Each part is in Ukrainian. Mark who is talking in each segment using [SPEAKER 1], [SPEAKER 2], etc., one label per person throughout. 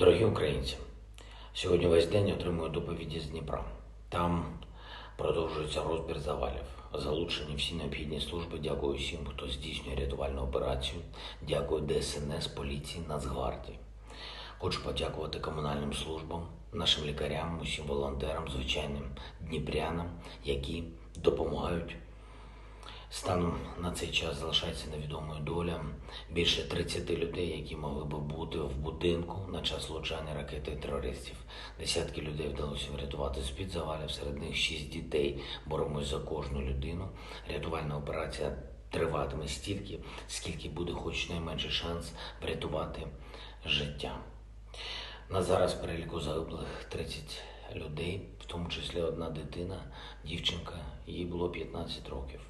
[SPEAKER 1] Дорогі українці, сьогодні весь день отримую доповіді з Дніпра. Там продовжується розбір завалів. Залучені всі необхідні служби. Дякую всім, хто здійснює рятувальну операцію. Дякую ДСНС, поліції, Нацгвардії. Хочу подякувати комунальним службам, нашим лікарям, усім волонтерам, звичайним дніпрянам, які допомагають Станом на цей час залишається невідомою доля більше 30 людей, які могли би бути в будинку на час влучання ракети терористів. Десятки людей вдалося врятувати з під завалів. Серед них шість дітей. Боремось за кожну людину. Рятувальна операція триватиме стільки, скільки буде хоч найменший шанс врятувати життя. На зараз переліку загиблих 30 людей, в тому числі одна дитина, дівчинка, їй було 15 років.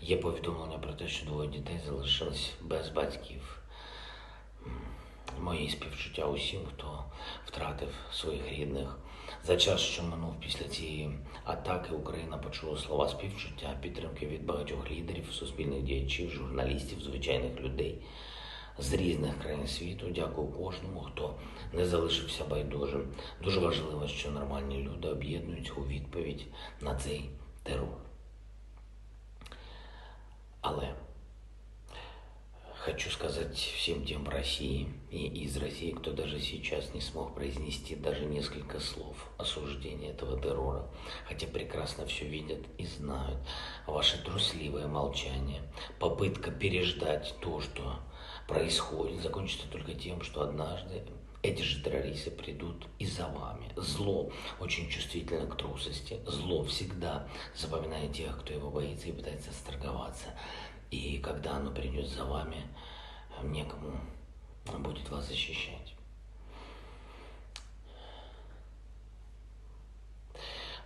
[SPEAKER 1] Є повідомлення про те, що двоє дітей залишились без батьків. Мої співчуття усім, хто втратив своїх рідних. За час, що минув після цієї атаки, Україна почула слова співчуття, підтримки від багатьох лідерів, суспільних діячів, журналістів, звичайних людей з різних країн світу. Дякую кожному, хто не залишився байдужим. Дуже важливо, що нормальні люди об'єднуються у відповідь на цей терор. Але хочу сказать всем тем в России и из России, кто даже сейчас не смог произнести даже несколько слов осуждения этого террора, хотя прекрасно все видят и знают. Ваше трусливое молчание, попытка переждать то, что происходит, закончится только тем, что однажды эти же террористы придут и за вами. Зло очень чувствительно к трусости. Зло всегда запоминает тех, кто его боится и пытается сторговаться. И когда оно придет за вами, некому будет вас защищать.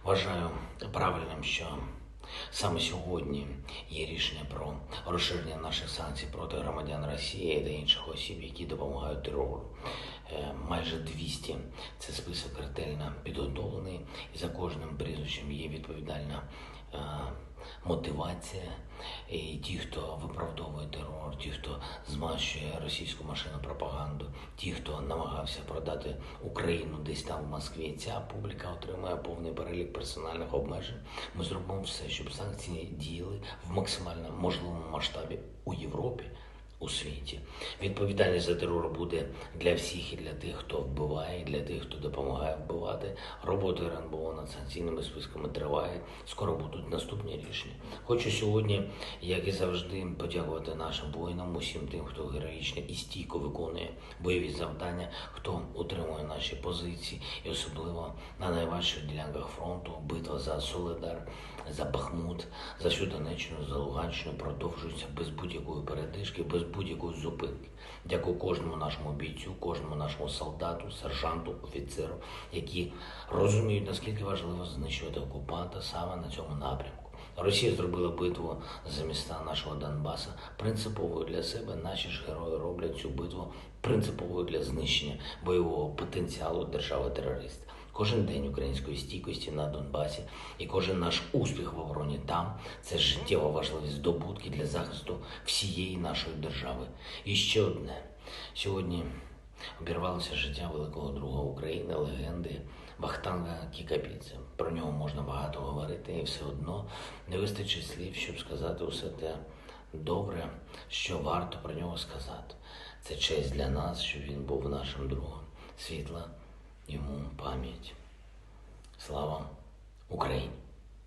[SPEAKER 1] Вважаю правильним, що саме сьогодні є рішення про розширення наших санкцій проти громадян Росії та інших осіб, які допомагають терору. Е, Майже 200 – це список ретельно підготовлений, і за кожним прізвищем є відповідальна е, мотивація. І ті, хто виправдовує терор, ті, хто змащує російську машину пропаганду, ті, хто намагався продати Україну десь там в Москві, ця публіка отримує повний перелік персональних обмежень. Ми зробимо все, щоб санкції діяли в максимально можливому масштабі у Європі. У світі відповідальність за терор буде для всіх і для тих, хто вбиває, і для тих, хто допомагає вбивати. Робота РНБО над санкційними списками триває. Скоро будуть наступні рішення. Хочу сьогодні, як і завжди, подякувати нашим воїнам, усім тим, хто героїчно і стійко виконує бойові завдання, хто утримує наші позиції, і особливо на найважчих ділянках фронту. Битва за Соледар, за Бахмут, за всю Донеччину, за Луганщину продовжується без будь-якої передишки, без будь-якої зупинки. Дякую кожному нашому бійцю, кожному нашому солдату, сержанту, офіцеру, які розуміють, наскільки важливо знищувати окупанта саме на цьому напрямку. Росія зробила битву за міста нашого Донбаса принциповою для себе. Наші ж герої роблять цю битву принциповою для знищення бойового потенціалу держави-терориста. Кожен день української стійкості на Донбасі і кожен наш успіх в обороні там це життєво важливі здобутки для захисту всієї нашої держави. І ще одне сьогодні обірвалося життя великого друга України, легенди Вахтанга Кікапідзе. Про нього можна багато говорити, і все одно не вистачить слів, щоб сказати усе те добре, що варто про нього сказати. Це честь для нас, що він був нашим другом. Світла йому пам'ять. Слава Україні!